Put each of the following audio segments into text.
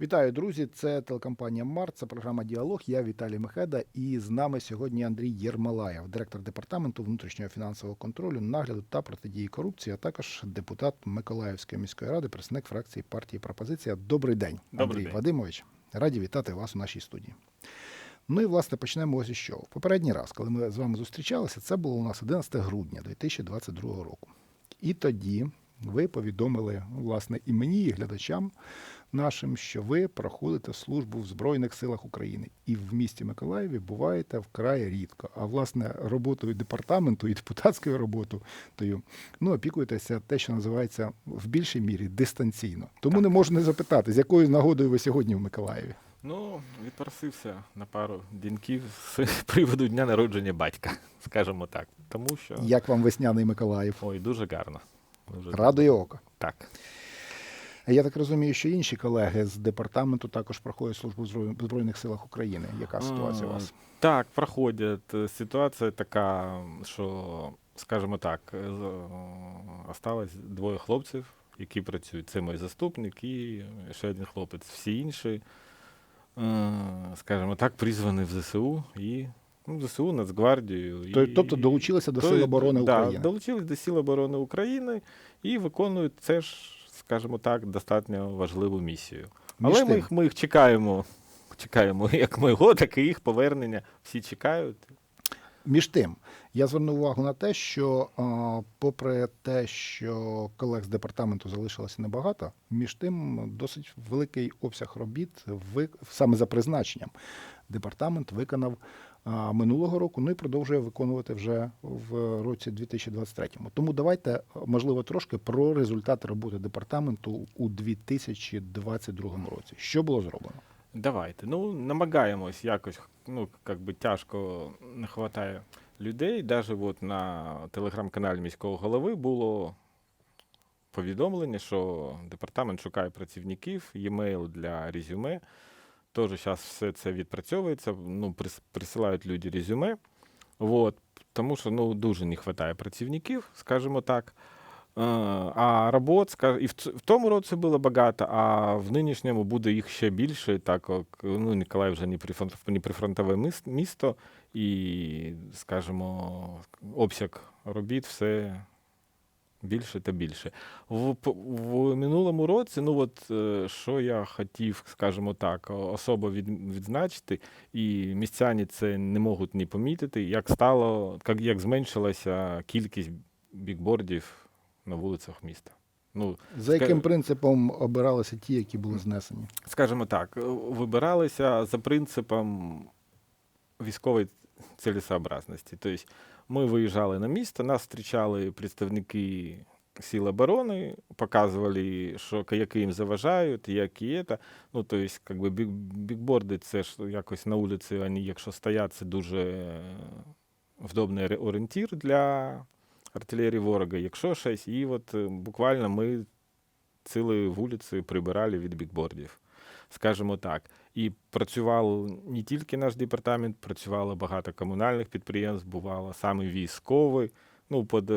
Вітаю, друзі! Це телекомпанія Март, це програма Діалог. Я Віталій Мехеда. І з нами сьогодні Андрій Єрмолаєв, директор департаменту внутрішнього фінансового контролю, нагляду та протидії корупції, а також депутат Миколаївської міської ради, представник фракції партії Пропозиція. Добрий день, Добрий Андрій день. Вадимович. Раді вітати вас у нашій студії. Ну і власне почнемо ось із чого. В попередній раз, коли ми з вами зустрічалися, це було у нас 11 грудня 2022 року. І тоді ви повідомили власне і мені, і глядачам нашим, що ви проходите службу в Збройних силах України і в місті Миколаєві буваєте вкрай рідко. А власне роботою департаменту і депутатською роботою ну, опікуєтеся те, що називається в більшій мірі дистанційно. Тому не можу не запитати, з якою нагодою ви сьогодні в Миколаєві. Ну, відпросився на пару діньків з приводу дня народження батька, скажімо так. Тому що Як вам весняний Миколаїв? ой, дуже гарно. Дуже Радує око. Так. Я так розумію, що інші колеги з департаменту також проходять службу в Збройних силах України. Яка ситуація у вас? Так, проходять. Е, Ситуація така, що, скажімо так, е, е, осталось двоє хлопців, які працюють. Це мій заступник і ще один хлопець. Всі інші, скажімо так, призвані в ЗСУ і ну, ЗСУ, Нацгвардію. То- і- Тобто долучилися до То- Сил оборони да, України. Долучились до Сил оборони України і виконують це ж, скажімо так, достатньо важливу місію. Між Але ми тим- їх, ми їх чекаємо. Чекаємо як мого, так і їх повернення. Всі чекають. Між тим, я звернув увагу на те, що, попри те, що колег з департаменту залишилося небагато, між тим досить великий обсяг робіт ви, саме за призначенням. Департамент виконав минулого року, ну і продовжує виконувати вже в році 2023. Тому давайте, можливо, трошки про результати роботи департаменту у 2022 році. Що було зроблено? Давайте. Ну, намагаємось якось, ну, як би тяжко не вистачає людей. Навіть от на телеграм-каналі міського голови було повідомлення, що департамент шукає працівників, e-mail для резюме. Теж зараз все це відпрацьовується. Ну, присилають люди резюме. Вот, тому що ну, дуже не вистачає працівників, скажімо так. Е, А робот, і в тому році було багато, а в нинішньому буде їх ще більше, так як ну, Ніколаїв вже не прифронтове місто, і, скажімо, обсяг робіт все більше та більше. В, в минулому році, ну от е, що я хотів, скажімо так, особо від, відзначити, і містяні це не можуть не помітити, як стало, як, як зменшилася кількість бікбордів на вулицях міста. Ну, За ска- яким принципом обиралися ті, які були знесені? скажімо так, вибиралися за принципом військової цілесообразності. Тобто ми виїжджали на місто, нас зустрічали представники Сил оборони, показували, що які їм заважають, які це. Ну, тобто, как би, бік- бікборди, це ж якось на вулиці, вони, якщо стоять, це дуже вдобний орієнтір для артилерії ворога. Якщо щось, і от е, буквально ми цілі вулиці прибирали від бікбордів, скажімо так. І працював не тільки наш департамент, працювало багато комунальних підприємств, бувало саме військові, ну, під е,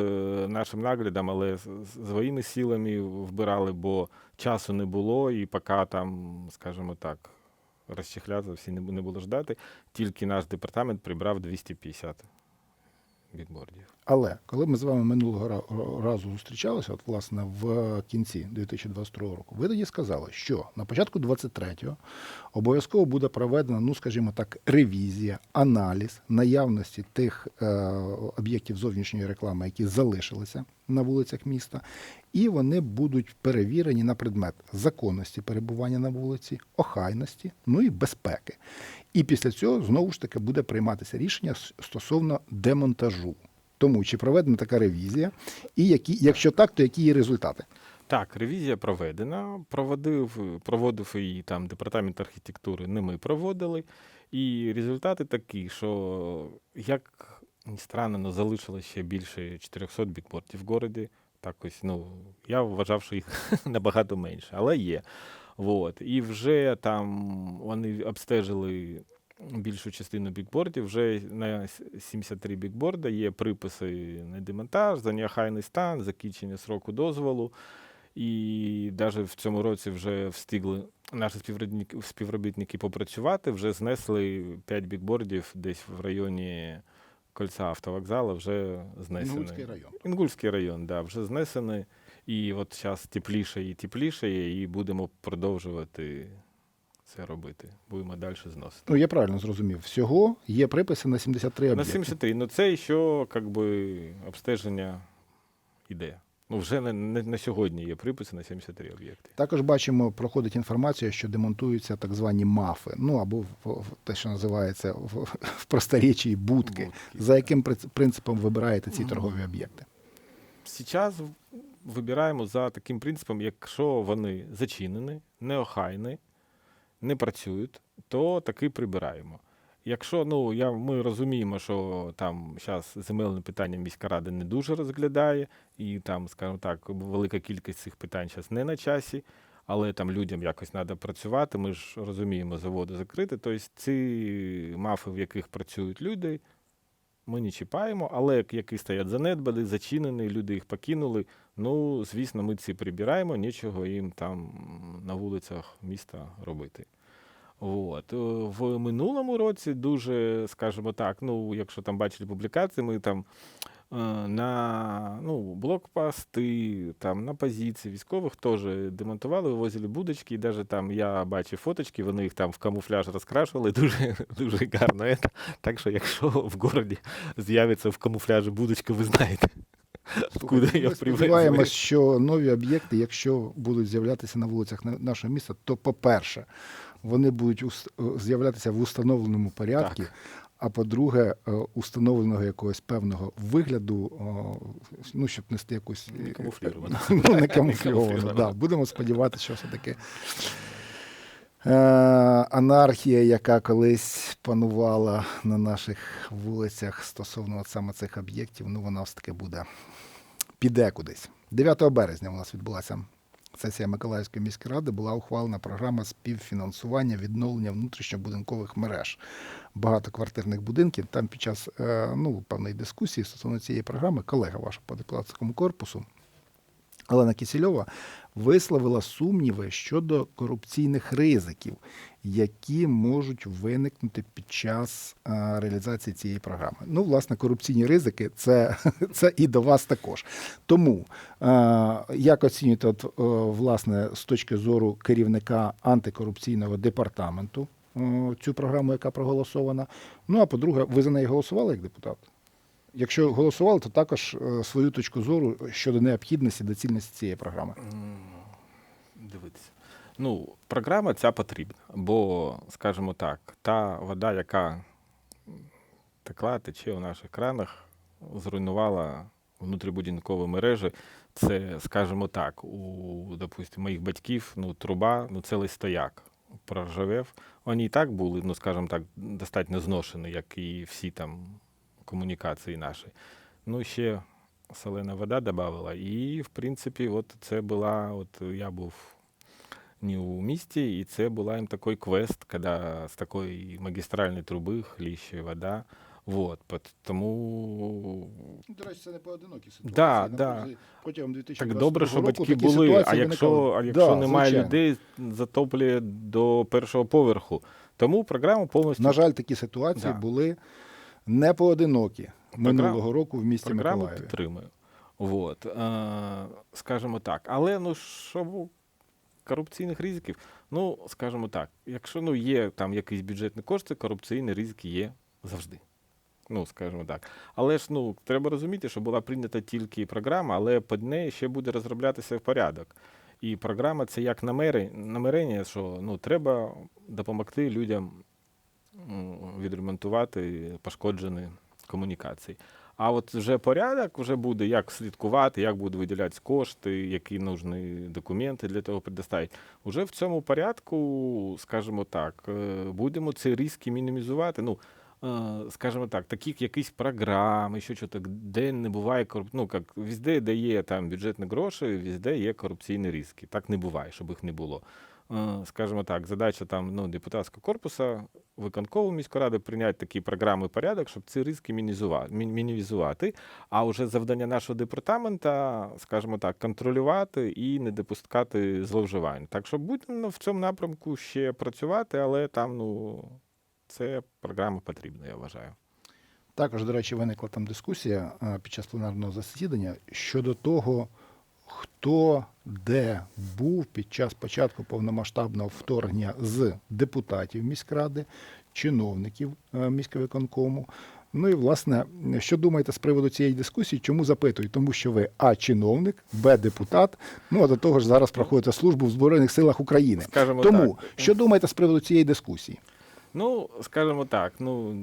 нашим наглядом, але своїми силами вбирали, бо часу не було, і поки там, скажімо так, розчехлятися всі не було ждати, тільки наш департамент прибрав 250 бікбордів. Але коли ми з вами минулого разу зустрічалися, от власне в кінці 2022 року, ви тоді сказали, що на початку 23-го обов'язково буде проведена, ну скажімо так, ревізія, аналіз наявності тих е, об'єктів зовнішньої реклами, які залишилися на вулицях міста, і вони будуть перевірені на предмет законності перебування на вулиці, охайності, ну і безпеки. І після цього знову ж таки буде прийматися рішення стосовно демонтажу. Тому чи проведена така ревізія, і які, якщо так, то які її результати? Так, ревізія проведена. Проводив, проводив її там департамент архітектури, не ми проводили. І результати такі, що як ні странно, але залишилось ще більше 400 бікбордів в городі. Так ось, ну, я вважав, що їх набагато менше, але є. Вот. І вже там вони обстежили більшу частину бікбордів. Вже на 73 бікборда є приписи на демонтаж, за неохайний стан, закінчення сроку дозволу. І навіть в цьому році вже встигли наші співробітники, співробітники попрацювати, вже знесли 5 бікбордів десь в районі кольця автовокзалу, вже знесені. Інгульський район. Інгульський район, да, вже знесений. І от зараз тепліше і тепліше, і будемо продовжувати це робити. Будемо далі зносити. Ну, я правильно зрозумів. Всього є приписи на 73 об'єкти. На 73. Ну це ще как би, обстеження іде. Ну, вже не, не на сьогодні є приписи на 73 об'єкти. Також бачимо, проходить інформація, що демонтуються так звані мафи, ну або в, в те, що називається в, в просторіччі будки. Будки. За яким принципом вибираєте ці торгові об'єкти? Зараз вибираємо за таким принципом, якщо вони зачинені, неохайні, не працюють, то таки прибираємо. Якщо ну, я, ми розуміємо, що там зараз земельне питання міська рада не дуже розглядає, і там, скажімо так, велика кількість цих питань зараз не на часі, але там людям якось треба працювати. Ми ж розуміємо, заводи закриті. Тобто ці мафи, в яких працюють люди, ми не чіпаємо, але які стоять занедбані, зачинені, люди їх покинули. Ну, звісно, ми ці прибираємо, нічого їм там на вулицях міста робити. От. Е, В минулому році дуже, скажімо так, ну, якщо там бачили публікації, ми там на ну, блокпости, там, на позиції військових теж демонтували, вивозили будочки, і навіть там я бачив фоточки, вони їх там в камуфляж розкрашували, дуже, дуже гарно. Це. Так що, якщо в городі з'явиться в камуфляжі будочка, ви знаєте. Куди я сподіваємось, що нові об'єкти, якщо будуть з'являтися на вулицях на- нашого міста, то, по-перше, вони будуть е, з'являтися в установленому порядку. Так. А по-друге, е, установленого якогось певного вигляду, ну, щоб нести якусь Не камуфліровано. ну, не камуфліровано. Да. Будемо сподіватися, що все-таки е, анархія, яка колись панувала на наших вулицях стосовно от саме цих об'єктів, ну вона все-таки буде піде кудись. 9 березня у нас відбулася сесія Миколаївської міської ради, була ухвалена програма співфінансування відновлення внутрішньобудинкових мереж багатоквартирних будинків. Там під час е, ну, певної дискусії стосовно цієї програми колега ваша по депутатському корпусу Олена Кісільова висловила сумніви щодо корупційних ризиків, які можуть виникнути під час е, реалізації цієї програми. Ну, власне, корупційні ризики це, це і до вас також. Тому е, як оцінюєте, от, е, власне, з точки зору керівника антикорупційного департаменту цю програму, яка проголосована? Ну а по-друге, ви за неї голосували як депутат? Якщо голосували, то також е, свою точку зору щодо необхідності доцільності цієї програми. Дивіться. Ну, програма ця потрібна, бо, скажімо так, та вода, яка текла, тече у наших кранах, зруйнувала внутрібудинкові мережі. Це, скажімо так, у, допустим, моїх батьків ну, труба, ну, цілий стояк проржавів. Вони і так були, ну, скажімо так, достатньо зношені, як і всі там комунікації наші. Ну, ще солена вода додавала. І, в принципі, от це була, от я був не у місті, і це була їм такий квест, коли з такої магістральної труби хліще вода. Вот, тому До речі, це не поодинокі ситуації. Да, да. Протягом 2022 так добре, що року батьки були. А якщо, виникали. а якщо Да, немає звичайно. людей, затоплює до першого поверху. Тому програма повністю На жаль, такі ситуації Да. були не поодинокі минулого року в місті програму Миколаєві. підтримую. Вот. Е, скажімо так. Але ну що корупційних ризиків, ну, скажімо так, якщо ну, є там якісь бюджетні кошти, корупційні ризики є завжди. Ну, скажімо так. Але ж ну, треба розуміти, що була прийнята тільки програма, але під нею ще буде розроблятися порядок. І програма це як намірення, що ну, треба допомогти людям відремонтувати пошкоджені комунікації. А от вже порядок вже буде, як слідкувати, як будуть виділятися кошти, які нужні документи для того предоставити. Уже в цьому порядку, скажімо так, е, будемо ці ризики мінімізувати. Ну, е, скажімо так, таких якісь програм, ще щось, де не буває коруп... ну, як везде, де є там бюджетні гроші, везде є корупційні ризики. Так не буває, щоб їх не було. Е, скажімо так, задача там ну, депутатського корпусу, виконкову міської ради прийняти такі програми порядок, щоб ці ризики мінімізувати. А вже завдання нашого департамента, скажімо так, контролювати і не допускати зловживань. Так що будемо в цьому напрямку ще працювати, але там, ну, це програма потрібна, я вважаю. Також, до речі, виникла там дискусія е, під час пленарного засідання щодо того, хто де був під час початку повномасштабного вторгнення з депутатів міськради, чиновників е, міськвиконкому. Ну і власне, що думаєте з приводу цієї дискусії? Чому запитую? Тому що ви А чиновник, Б депутат. Ну а до того ж зараз проходите службу в Збройних силах України. Скажімо Тому так. що думаєте з приводу цієї дискусії? Ну, скажімо так, ну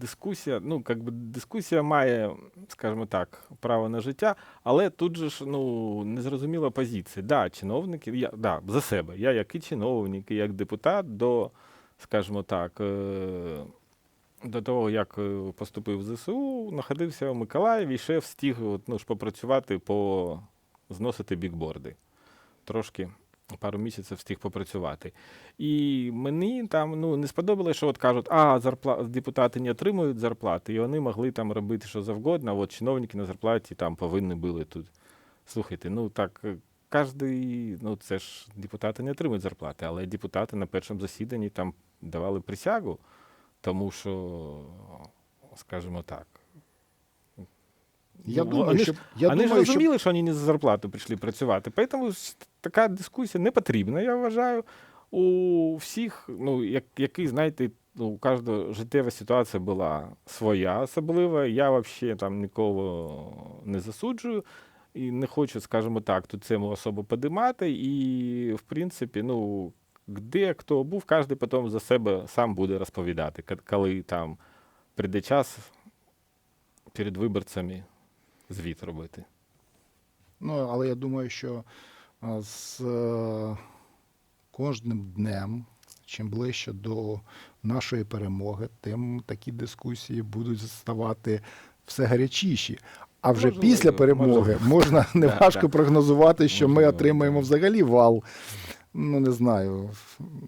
дискусія, ну як би дискусія має, скажімо так, право на життя, але тут же ж ну незрозуміла позиція. Да, чиновники, я да, за себе. Я як і чиновник, і як депутат до, скажімо так, е, до того, як е, поступив в ЗСУ, знаходився в Миколаєві і ще встиг ну, ж попрацювати по зносити бікборди. Трошки пару місяців встиг попрацювати. І мені там ну, не сподобалося, що от кажуть, а зарпла... депутати не отримують зарплати, і вони могли там робити що завгодно, а от чиновники на зарплаті там повинні були тут. Слухайте, ну так, е, кожний, ну це ж депутати не отримують зарплати, але депутати на першому засіданні там давали присягу, тому що, скажімо так. Я ну, думаю, вони що ж, я вони думаю, ж розуміли, що вони не за зарплату прийшли працювати. Тому така дискусія не потрібна, я вважаю. У всіх, ну, як, який, знаєте, ну, у кожного життєва ситуація була своя особлива. Я взагалі там нікого не засуджую і не хочу, скажімо так, тут цьому особу подимати. І, в принципі, ну, де хто був, кожен потім за себе сам буде розповідати, коли там прийде час перед виборцями звіт робити. Ну, але я думаю, що з е, кожним днем, чим ближче до нашої перемоги, тим такі дискусії будуть ставати все гарячіші. А вже Можливо, після перемоги можливо. можна неважко прогнозувати, що ми отримаємо взагалі вал. Ну, не знаю,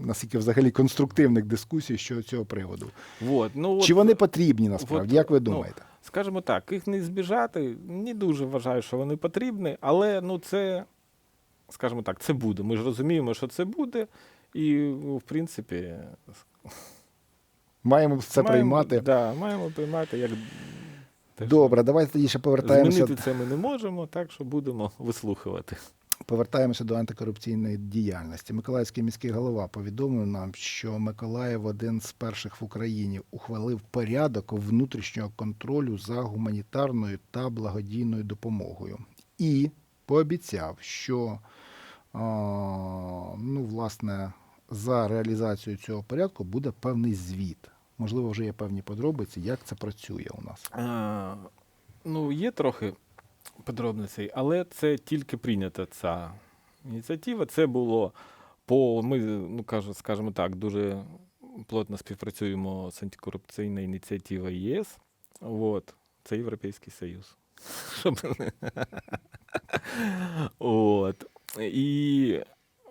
наскільки взагалі конструктивних дискусій щодо цього приводу. Вот, ну, Чи от, вони потрібні насправді? от, Як ви ну, думаєте? Скажімо так, їх не збіжати, не дуже вважаю, що вони потрібні, але ну це, скажімо так, це буде. Ми ж розуміємо, що це буде, і, в принципі, Маємо це маємо, приймати. Да, маємо приймати як. Добре, давайте тоді ще повертаємося. Змінити це ми не можемо, так що будемо вислухувати. Повертаємося до антикорупційної діяльності. Миколаївський міський голова повідомив нам, що Миколаїв один з перших в Україні ухвалив порядок внутрішнього контролю за гуманітарною та благодійною допомогою і пообіцяв, що ну, власне, за реалізацію цього порядку буде певний звіт. Можливо, вже є певні подробиці, як це працює у нас. А, ну, є трохи подробностей, але це тільки прийнята ця ініціатива. Це було по ми, ну кажу, скажімо так, дуже плотно співпрацюємо з антикорупційною ініціативою ЄС. От, це Європейський Союз. От. І,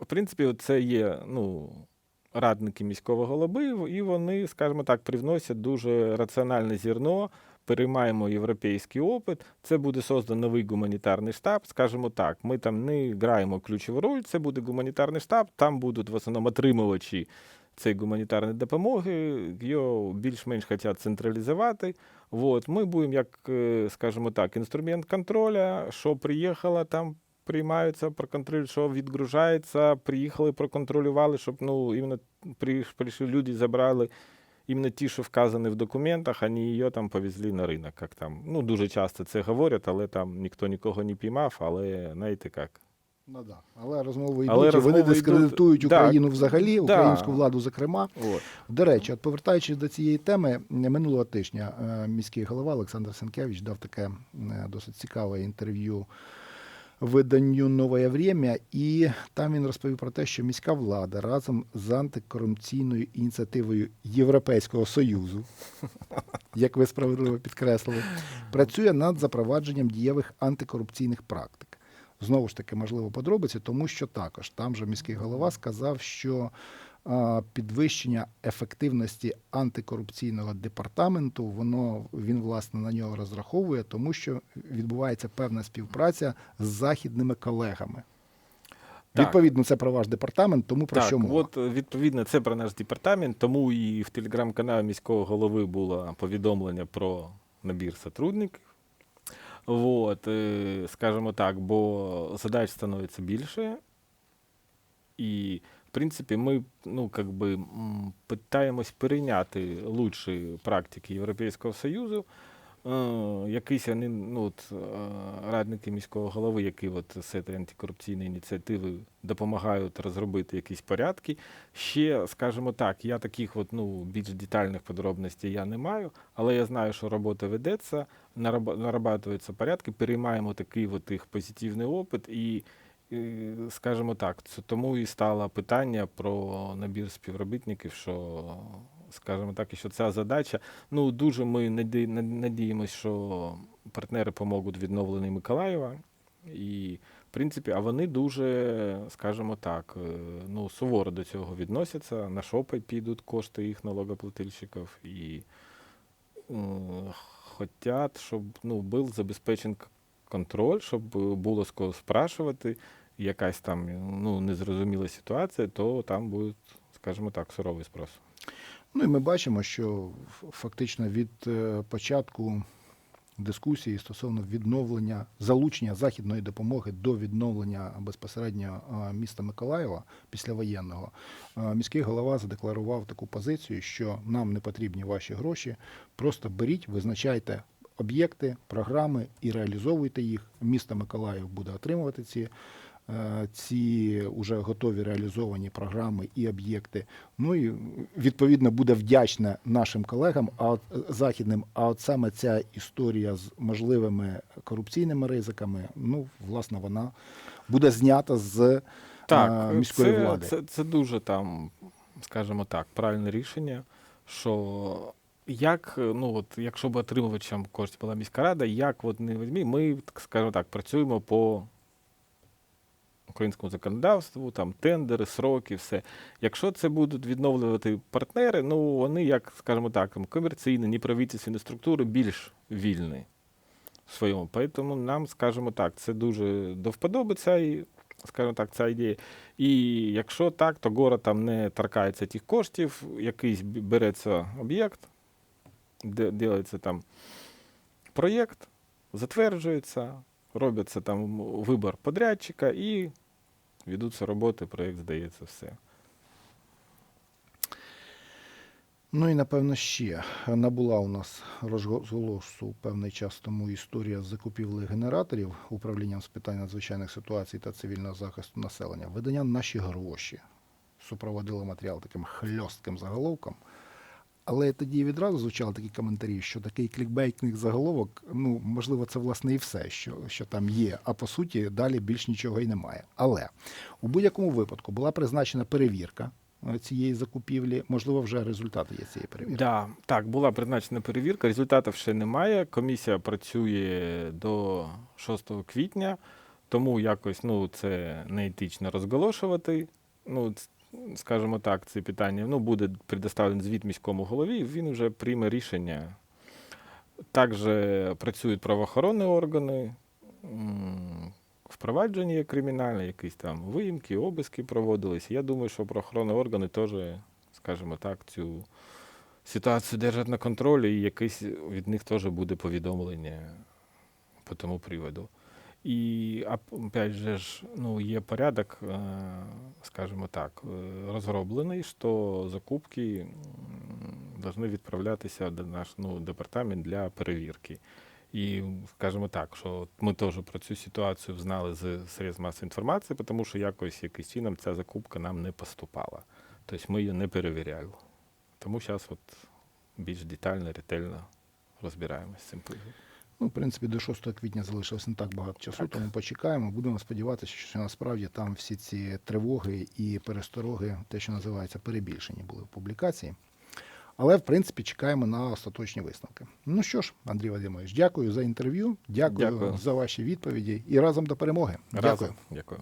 в принципі, це є ну, радники міського голови, і вони, скажімо так, привносять дуже раціональне зерно, переймаємо європейський опит. Це буде создан новий гуманітарний штаб. Скажімо так, ми там не граємо ключову роль, це буде гуманітарний штаб, там будуть в основному отримувачі цієї гуманітарної допомоги, його більш-менш хочуть централізувати. Вот. Ми будемо, як, е, скажімо так, інструмент контроля, що приїхало, там приймаються, проконтролюють, що відгружається, приїхали, проконтролювали, щоб ну, іменно при- прийшли люди, забрали іменно ті, що вказані в документах, а не її там повезли на ринок. Як там. Ну, дуже часто це говорять, але там ніхто нікого не піймав, але знаєте як. Ну, да. Але розмови йдуть, Але вони розмови йдуть- дискредитують Да. Україну взагалі, Да. українську владу, зокрема. От. До речі, от повертаючись до цієї теми, минулого тижня е, міський голова Олександр Сенкевич дав таке е, досить цікаве інтерв'ю виданню Нове Время, і там він розповів про те, що міська влада разом з антикорупційною ініціативою Європейського Союзу, як ви справедливо підкреслили, працює над запровадженням дієвих антикорупційних практик. Знову ж таки, можливо, подробиці, тому що також там же міський голова сказав, що підвищення ефективності антикорупційного департаменту, воно він власне на нього розраховує, тому що відбувається певна співпраця з західними колегами. Так. Відповідно, це про ваш департамент, тому про так, що мова. от відповідно, це про наш департамент, тому і в телеграм-каналі міського голови було повідомлення про набір сотрудників. Вот, е, скажімо так, бо задач становиться більше. І, принципі, ми ну, как би, м, питаємось перейняти лучші практики Європейського Союзу. Якісь вони, ну, от, е, радники міського голови, які от цієї антикорупційної ініціативи допомагають розробити якісь порядки. Ще, скажімо так, я таких от, ну, більш детальних подробностей я не маю, але я знаю, що робота ведеться, нараб- нарабатуються порядки, переймаємо такий от їх позитивний опит і. Скажімо так, це тому і стало питання про набір співробітників, що, скажімо так, і що ця задача. Ну, дуже ми наді- на- надіємось, що партнери допоможуть відновленні Миколаєва. І, в принципі, а вони дуже, скажімо так, е, ну, суворо до цього відносяться. На шопи підуть кошти їх налогоплательщиків і е, хотять, щоб ну, був забезпечений контроль, щоб е, було з кого спрашувати. Якась там ну, незрозуміла ситуація, то там буде, скажімо так, суровий спрос. Ну і ми бачимо, що фактично від е, початку дискусії стосовно відновлення залучення західної допомоги до відновлення безпосередньо міста Миколаєва післявоєнного, міський голова задекларував таку позицію, що нам не потрібні ваші гроші, просто беріть, визначайте об'єкти, програми і реалізовуйте їх. Місто Миколаїв буде отримувати ці. е, Ці вже готові реалізовані програми і об'єкти. Ну і відповідно буде вдячна нашим колегам, а от е, західним. А от саме ця історія з можливими корупційними ризиками, ну власне, вона буде знята з Так, е, міської це, влади. Це, це дуже там, скажімо так, правильне рішення, що як, ну от, якщо б отримувачем коштів була міська рада, як от не візьмі, ми, так скажімо так, працюємо по українському законодавству, там тендери, сроки, все. Якщо це будуть відновлювати партнери, ну вони, як, скажімо так, комерційні, неправительственні структури більш вільні в своєму. Тому нам, скажімо так, це дуже до вподоби ця, скажімо так, ця ідея. І якщо так, то город там не торкається тих коштів, якийсь береться об'єкт, де робиться там проєкт, затверджується, робиться там вибір подрядчика і ведуться роботи, проєкт здається, все. Ну і напевно ще набула у нас розголосу певний час тому історія з закупівлею генераторів управлінням з питань надзвичайних ситуацій та цивільного захисту населення. Видання наші гроші супроводило матеріал таким хльостким заголовком. Але тоді відразу звучали такі коментарі, що такий клікбейтний заголовок, ну можливо, це власне і все, що, що там є. А по суті, далі більш нічого і немає. Але у будь-якому випадку була призначена перевірка е, цієї закупівлі. Можливо, вже результати є цієї перевірки. Да, так, була призначена перевірка, результатів ще немає. Комісія працює до 6 квітня, тому якось ну, це неетично розголошувати. Ну, скажімо так, це питання. Ну, буде предоставлений звіт міському голові, він вже прийме рішення. Також працюють правоохоронні органи, впровадження є кримінальне, якісь там виїмки, обиски проводились. Я думаю, що правоохоронні органи теж, скажімо так, цю ситуацію держать на контролі, і якесь від них теж буде повідомлення по тому приводу. І опять же ж, ну, є порядок, е, скажімо так, е, розроблений, що закупки повинні відправлятися до наш ну, департамент для перевірки. І скажімо так, що ми теж про цю ситуацію знали з средств масової інформації, тому що якось якось чином ця закупка нам не поступала. Тобто ми її не перевіряли. Тому зараз от більш детально, ретельно розбираємося з цим. Ну, в принципі, до 6 квітня залишилось не так багато часу, Так. тому почекаємо. Будемо сподіватися, що насправді там всі ці тривоги і перестороги, те, що називається, перебільшені були в публікації. Але в принципі чекаємо на остаточні висновки. Ну що ж, Андрій Вадимович, дякую за інтерв'ю, дякую, Дякую. за ваші відповіді і разом до перемоги. Разом. Дякую. Дякую.